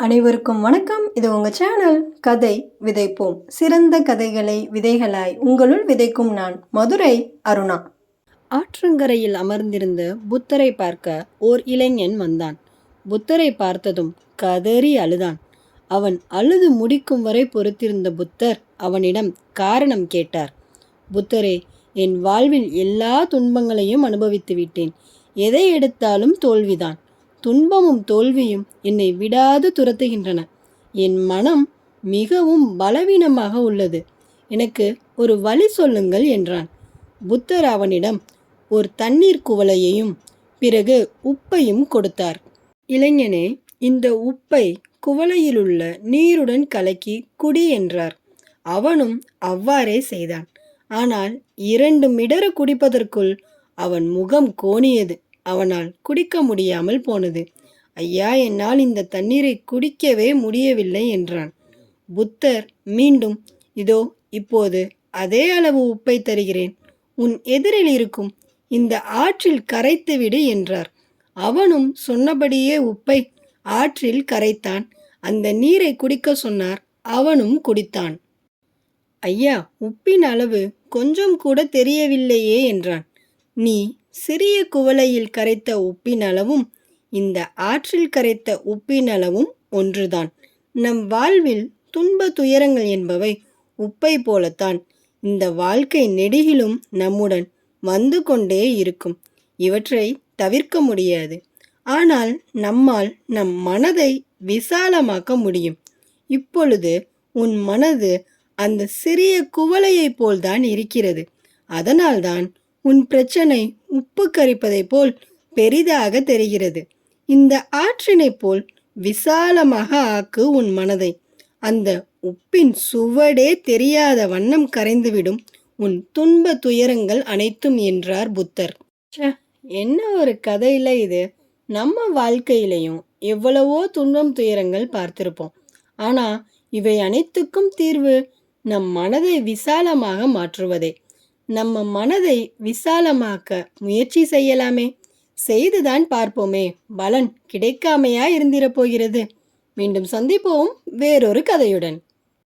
அனைவருக்கும் வணக்கம். இது உங்கள் சேனல் கதை விதைப்போம். சிறந்த கதைகளை விதைகளாய் உங்களுள் விதைக்கும் நான் மதுரை அருணா. ஆற்றங்கரையில் அமர்ந்திருந்த புத்தரை பார்க்க ஓர் இளைஞன் வந்தான். புத்தரை பார்த்ததும் கதறி அழுதான். அவன் அழுது முடிக்கும் வரை பொறுத்திருந்த புத்தர் அவனிடம் காரணம் கேட்டார். புத்தரே என் வாழ்வில் எல்லா துன்பங்களையும் அனுபவித்து விட்டேன். எதை எடுத்தாலும் தோல்விதான். துன்பமும் தோல்வியும் என்னை விடாது துரத்துகின்றன. என் மனம் மிகவும் பலவீனமாக உள்ளது. எனக்கு ஒரு வழி சொல்லுங்கள் என்றான். புத்தர் அவனிடம் ஒரு தண்ணீர் குவளையையும் பிறகு உப்பையும் கொடுத்தார். இளைஞனே இந்த உப்பை குவளையிலுள்ள நீருடன் கலக்கி குடி என்றார். அவனும் அவ்வாறே செய்தான். ஆனால் இரண்டு மிடறு குடிப்பதற்குள் அவன் முகம் கோணியது. அவனால் குடிக்க முடியாமல் போனது. ஐயா என்னால் இந்த தண்ணீரை குடிக்கவே முடியவில்லை என்றான். புத்தர் மீண்டும் இதோ இப்போது அதே அளவு உப்பை தருகிறேன். உன் எதிரில் இருக்கும் இந்த ஆற்றில் கரைத்துவிடு என்றார். அவனும் சொன்னபடியே உப்பை ஆற்றில் கரைத்தான். அந்த நீரை குடிக்க சொன்னார். அவனும் குடித்தான். ஐயா உப்பின் அளவு கொஞ்சம் கூட தெரியவில்லையே என்றான். நீ சிறிய குவளையில் கரைத்த உப்பின் அளவும் இந்த ஆற்றில் கரைத்த உப்பின் அளவும் ஒன்றுதான். நம் வாழ்வில் துன்ப துயரங்கள் என்பவை உப்பை போலத்தான். இந்த வாழ்க்கை நெடுகிலும் நம்முடன் வந்து கொண்டே இருக்கும். இவற்றை தவிர்க்க முடியாது. ஆனால் நம்மால் நம் மனதை விசாலமாக்க முடியும். இப்பொழுது உன் மனது அந்த சிறிய குவளையைப் போல்தான் இருக்கிறது. அதனால்தான் உன் பிரச்சனை உப்பு கரிப்பதைப் போல் பெரிதாக தெரிகிறது. இந்த ஆற்றினைப் போல் விசாலமாக ஆக்கு உன் மனதை. அந்த உப்பின் சுவடே தெரியாத வண்ணம் கரைந்துவிடும் உன் துன்ப துயரங்கள் அனைத்தும் என்றார் புத்தர். என்ன ஒரு கதையில இது? நம்ம வாழ்க்கையிலையும் எவ்வளவோ துன்பம் துயரங்கள் பார்த்திருப்போம். ஆனா இவை அனைத்துக்கும் தீர்வு நம் மனதை விசாலமாக மாற்றுவதே. நம்ம மனதை விசாலமாக்க முயற்சி செய்யலாமே. செய்துதான் பார்ப்போமே. பலன் கிடைக்காமையா இருந்திர போகிறது. மீண்டும் சந்திப்போம். வேறொரு கதையுடன்.